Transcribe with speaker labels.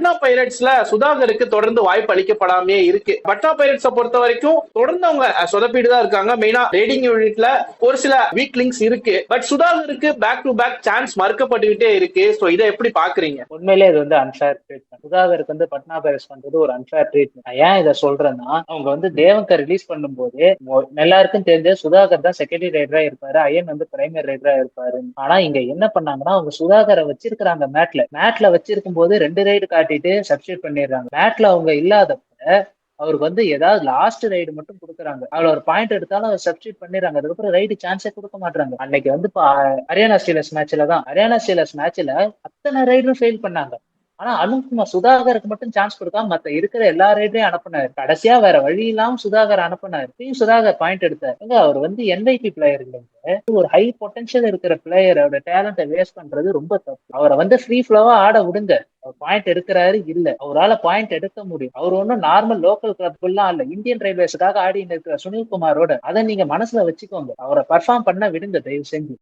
Speaker 1: பட்னா பைரட்ஸ்ல சுதாகருக்கு தொடர்ந்து வாய்ப்பு அளிக்கப்படாமே இருக்கு. பட்னா பைரட்ஸை பொறுத்த வரைக்கும் தொடர்ந்து அவங்க சொதப்பிட்டு தான் இருக்காங்க. மெயினா ரேடிங் யூனிட்ல ஒரு சில வீக் லிங்க்ஸ் இருக்கு. பட் சுதாகருக்கு பேக் டு பேக் சான்ஸ் மறுக்கப்பட்டுக்கிட்டே இருக்கு. சோ இதை எப்படி பாக்குறீங்க
Speaker 2: உண்மையிலே இது வந்து அன்ஃபேர் ட்ரீட்மெண்ட் சுதாகருக்கு வந்து பட்னா பைரஸ் பண்றது ஒரு அன்ஃபேர் ட்ரீட்மெண்ட் ஏன் இதை சொல்றேன்னா அவங்க வந்து தேவங்கர் ரிலீஸ் பண்ணும்போது போது எல்லாருக்கும் தெரிஞ்ச சுதாகர் தான் செகண்டரி ரைடரா இருப்பாரு. ஐயன் வந்து பிரைமரி ரைடரா இருப்பாரு ஆனா இங்க என்ன பண்ணாங்கன்னா அவங்க சுதாகரை வச்சிருக்கிறாங்க மேட்ல மேட்ல வச்சிருக்கும் போது ரெண்டு ரைடு காட்டிட்டு சப்ஸ்டியூட் பண்ணிடுறாங்க. மேட்ல அவங்க இல்லாதப்ப அவருக்கு வந்து ஏதாவது லாஸ்ட் ரைடு மட்டும் கொடுக்குறாங்க. அதுல ஒரு பாயிண்ட் எடுத்தாலும் அவர் சப்ஸ்டியூட் பண்ணிடுறாங்க. அதுக்கப்புறம் ரைடு சான்ஸே கொடுக்க மாட்டாங்க அன்னைக்கு வந்து பா- ஹரியானா ஸ்டீலர்ஸ் மேட்ச்ல தான். ஹரியானா ஸ்டீலர்ஸ் மேட்ச்ல அத்தனை ரைடும் ஃபெயில் பண்ணாங்க. ஆனா அனுப்குமார் சுதாகருக்கு மட்டும் சான்ஸ் கொடுக்காம மத்த இருக்கிற எல்லா ரைடையும் அனுப்புனாரு. கடைசியா வேற வழி இல்லாம சுதாகர் அனுப்புனாரு. டீம் சுதாகர் பாயிண்ட் எடுத்தார். அவர் வந்து என்ஐபி பிளேயர் இல்லைங்க. ஒரு ஹை பொட்டன்ஷியல் இருக்கிற பிளேயரோட டேலண்ட்டை வேஸ்ட் பண்றது ரொம்ப தப்பு. அவரை வந்து ஃப்ரீ ஃப்ளோவா ஆட விடுங்க. பாயிண்ட் எடுக்கிறாரு இல்ல. அவரால பாயிண்ட் எடுக்க முடியும். அவர் ஒன்றும் நார்மல் லோக்கல் கிளப் எல்லாம் இல்ல. இந்தியன் ரயில்வேஸ்க்காக ஆடி இருக்கிற சுனில் குமாரோட அதை நீங்க மனசுல வச்சுக்கோங்க. அவரை பர்ஃபார்ம் பண்ண விடுங்க தயவு செஞ்சு.